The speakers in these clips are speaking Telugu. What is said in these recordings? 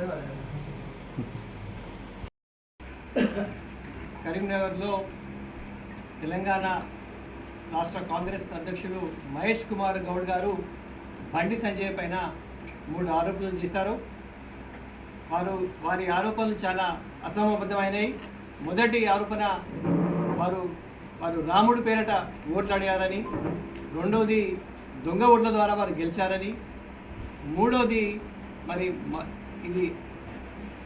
కరీంనగర్లో తెలంగాణ రాష్ట్ర కాంగ్రెస్ అధ్యక్షులు మహేష్ కుమార్ గౌడ్ గారు బండి సంజయ్ పైన మూడు ఆరోపణలు చేశారు. వారు వారి ఆరోపణలు చాలా అసమబద్ధమైనవి మొదటి ఆరోపణ వారు వారు రాముడి పేరట ఓట్లు అడిగారని రెండవది దొంగ ఓట్ల ద్వారా వారు గెలిచారని మూడోది మరి ఇది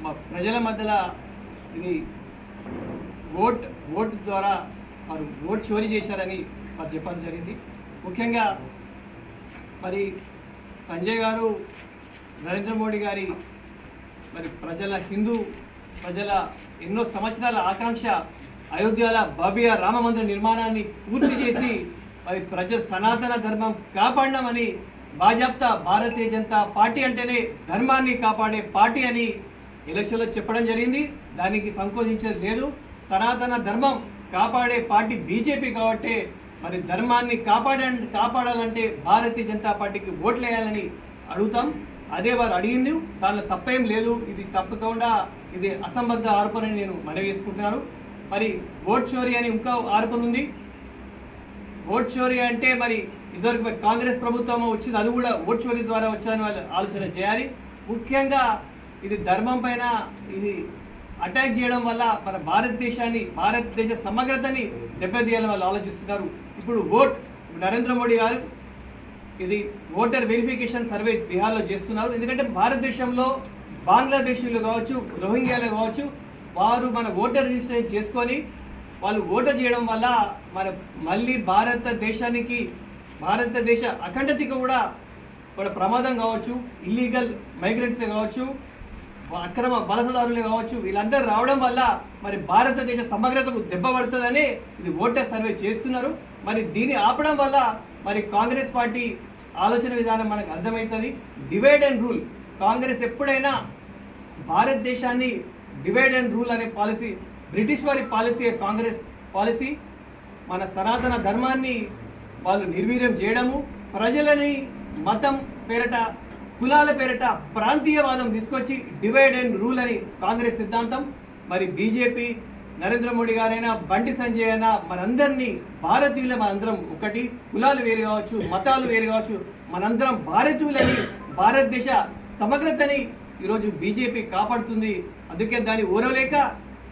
మా ప్రజల మధ్యలో ఇది ఓట్ ఓటు ద్వారా వారు ఓట్ చోరీ చేశారని వారు చెప్పడం జరిగింది. ముఖ్యంగా మరి సంజయ్ గారు నరేంద్ర మోడీ గారి మరి ప్రజల హిందూ ప్రజల ఎన్నో సంవత్సరాల ఆకాంక్ష అయోధ్యల భవ్య రామ మందిర నిర్మాణాన్ని పూర్తి చేసి మరి ప్రజ సనాతన ధర్మం కాపాడమని భాజప్తా భారతీయ జనతా పార్టీ అంటేనే ధర్మాన్ని కాపాడే పార్టీ అని ఎలక్షన్లో చెప్పడం జరిగింది. దానికి సంకోచించేది లేదు. సనాతన ధర్మం కాపాడే పార్టీ బీజేపీ కాబట్టి మరి ధర్మాన్ని కాపాడ కాపాడాలంటే భారతీయ జనతా పార్టీకి ఓట్లు వేయాలని అడుగుతాం. అదే వారు అడిగింది. దానిలో తప్పేం లేదు. ఇది తప్పకుండా ఇది అసంబద్ధ ఆరోపణ అని నేను మనవి చేసుకుంటున్నాను. మరి ఓట్ చోరీ అని ఇంకో ఆరోపణ ఉంది. ఓట్ చోరీ అంటే మరి ఇదివరకు కాంగ్రెస్ ప్రభుత్వం వచ్చింది అది కూడా ఓట్ చోరీ ద్వారా వచ్చారని వాళ్ళు ఆలోచన చేయాలి. ముఖ్యంగా ఇది ధర్మం పైన ఇది అటాక్ చేయడం వల్ల మన భారతదేశాన్ని భారతదేశ సమగ్రతని దెబ్బతీయాలని వాళ్ళు ఆలోచిస్తున్నారు. ఇప్పుడు ఓట్ నరేంద్ర మోడీ గారు ఇది ఓటర్ వెరిఫికేషన్ సర్వే బీహార్లో చేస్తున్నారు. ఎందుకంటే భారతదేశంలో బంగ్లాదేశీలు కావచ్చు రోహింగ్యాలు కావచ్చు వారు మన ఓటర్ రిజిస్ట్రేషన్ చేసుకొని వాళ్ళు ఓటర్ చేయడం వల్ల మన మళ్ళీ భారతదేశానికి భారతదేశ అఖండతకి కూడా కూడా ప్రమాదం కావచ్చు ఇల్లీగల్ మైగ్రెంట్స్ కావచ్చు అక్రమ వలసదారులే కావచ్చు వీళ్ళందరూ రావడం వల్ల మరి భారతదేశ సమగ్రతకు దెబ్బ పడుతుందని ఇది ఓటర్ సర్వే చేస్తున్నారు. మరి దీన్ని ఆపడం వల్ల మరి కాంగ్రెస్ పార్టీ ఆలోచన విధానం మనకు అర్థమవుతుంది. డివైడ్ అండ్ రూల్ కాంగ్రెస్ ఎప్పుడైనా భారతదేశాన్ని డివైడ్ అండ్ రూల్ అనే పాలసీ బ్రిటిష్ వారి పాలసీ కాంగ్రెస్ పాలసీ మన సనాతన ధర్మాన్ని వాళ్ళు నిర్వీర్యం చేయడము ప్రజలని మతం పేరట కులాల పేరట ప్రాంతీయవాదం తీసుకొచ్చి డివైడ్ అండ్ రూల్ అని కాంగ్రెస్ సిద్ధాంతం. మరి బీజేపీ నరేంద్ర మోడీ గారైనా బండి సంజయ్ అయినా మనందరినీ భారతీయుల మనందరం ఒకటి. కులాలు వేరు కావచ్చు మతాలు వేరు కావచ్చు మనందరం భారతీయులని భారతదేశ సమగ్రతని ఈరోజు బీజేపీ కాపాడుతుంది. అందుకే దాన్ని ఓరవలేక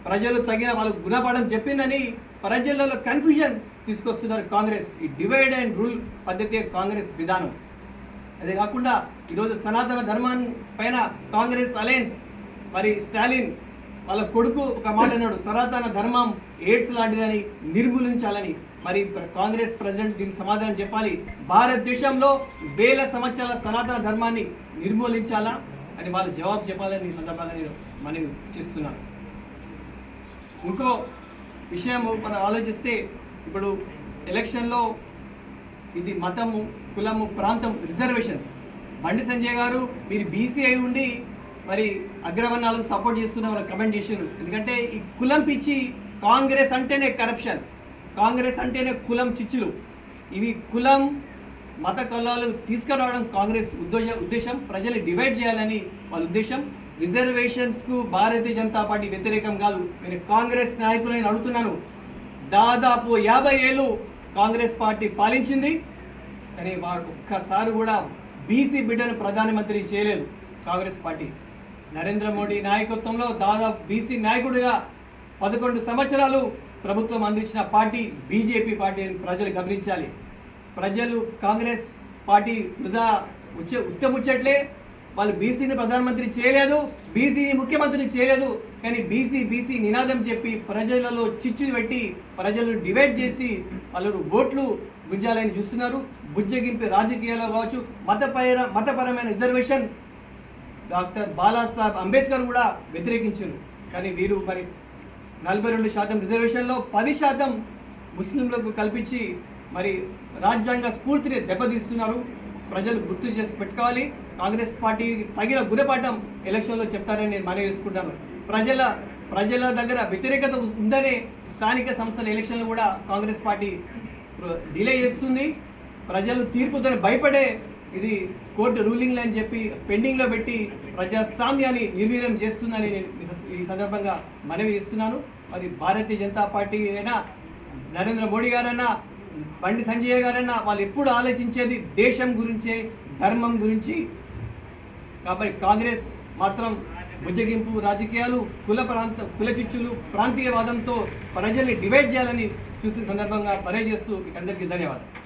ప్రజలు తగిన వాళ్ళకు గుణపాఠం చెప్పిందని ప్రజలలో కన్ఫ్యూజన్ తీసుకొస్తున్నారు కాంగ్రెస్. ఈ డివైడ్ అండ్ రూల్ పద్ధతి కాంగ్రెస్ విధానం. అదే కాకుండా ఈరోజు సనాతన ధర్మాన్ని పైన కాంగ్రెస్ అలయన్స్ మరి స్టాలిన్ వాళ్ళ కొడుకు ఒక మాట అన్నాడు సనాతన ధర్మం ఎయిడ్స్ లాంటిదని నిర్మూలించాలని. మరి ప్ర- కాంగ్రెస్ ప్రెసిడెంట్ దీనికి సమాధానం చెప్పాలి. భారతదేశంలో వేల సంవత్సరాల సనాతన ధర్మాన్ని నిర్మూలించాలా అని వాళ్ళు జవాబు చెప్పాలని ఈ సందర్భంగా నేను మనవి చేస్తున్నాను. ఇంకో విషయం మనం ఆలోచిస్తే ఇప్పుడు ఎలక్షన్లో ఇది మతము కులము ప్రాంతం రిజర్వేషన్స్. బండి సంజయ్ గారు మీరు బీసీ అయి ఉండి మరి అగ్రవర్ణాలకు సపోర్ట్ చేస్తున్న వాళ్ళు కమెంట్ చేశారు ఎందుకంటే ఈ కులం పిచ్చి కాంగ్రెస్ అంటేనే కరప్షన్. కాంగ్రెస్ అంటేనే కులం చిచ్చులు. ఇవి కులం మత కళాలు తీసుకురావడం కాంగ్రెస్ ఉద్దేశ ఉద్దేశం. ప్రజల్ని డివైడ్ చేయాలని వాళ్ళ ఉద్దేశం. రిజర్వేషన్స్కు భారతీయ జనతా పార్టీ వ్యతిరేకం కాదు. నేను కాంగ్రెస్ నాయకులు నేను అడుగుతున్నాను. దాదాపు యాభై ఏళ్ళు కాంగ్రెస్ పార్టీ పాలించింది. కానీ వారు ఒక్కసారి కూడా బీసీ బిడ్డను ప్రధానమంత్రి చేయలేదు కాంగ్రెస్ పార్టీ. నరేంద్ర మోడీ నాయకత్వంలో దాదాపు బీసీ నాయకుడిగా పదకొండు సంవత్సరాలు ప్రభుత్వం అందించిన పార్టీ బీజేపీ పార్టీ అని ప్రజలు గమనించాలి. ప్రజలు కాంగ్రెస్ పార్టీ వృధా ఉచ్చ ఉత్తముచ్చట్లే. వాళ్ళు బీసీని ప్రధానమంత్రి చేయలేదు బీసీని ముఖ్యమంత్రిని చేయలేదు కానీ బీసీ బీసీ నినాదం చెప్పి ప్రజలలో చిచ్చు పెట్టి ప్రజలను డివైడ్ చేసి వాళ్ళు ఓట్లు గుంజాలని చూస్తున్నారు. బుజ్జగింపు రాజకీయాలు కావచ్చు మతపర మతపరమైన రిజర్వేషన్ డాక్టర్ బాలాసాహెబ్ అంబేద్కర్ కూడా వ్యతిరేకించారు. కానీ వీరు మరి నలభై రెండు శాతం రిజర్వేషన్లో పది శాతం ముస్లింలకు కల్పించి మరి రాజ్యాంగ స్ఫూర్తిని దెబ్బతీస్తున్నారు. ప్రజలు గుర్తు చేసి పెట్టుకోవాలి. కాంగ్రెస్ పార్టీ తగిన గుణపాఠం ఎలక్షన్లో చెప్తారని నేను మనవి చేసుకుంటాను. ప్రజల ప్రజల దగ్గర వ్యతిరేకత ఉందనే స్థానిక సంస్థల ఎలక్షన్లు కూడా కాంగ్రెస్ పార్టీ డిలే చేస్తుంది. ప్రజలు తీర్పుతో భయపడే ఇది కోర్టు రూలింగ్లు అని చెప్పి పెండింగ్లో పెట్టి ప్రజాస్వామ్యాన్ని నిర్వీర్యం చేస్తుందని నేను ఈ సందర్భంగా మనవి చేస్తున్నాను. మరి భారతీయ జనతా పార్టీ అయినా నరేంద్ర మోడీ గారైనా బండి సంజయ్ గారైనా వాళ్ళు ఎప్పుడు ఆలోచించేది దేశం గురించే ధర్మం గురించి కాబట్టి కాంగ్రెస్ మాత్రం బుజ్జగింపు రాజకీయాలు కుల ప్రాంత కుల చిచ్చులు ప్రాంతీయవాదంతో ప్రజల్ని డివైడ్ చేయాలని చూసిన సందర్భంగా పరే చేస్తూ మీకు అందరికీ ధన్యవాదాలు.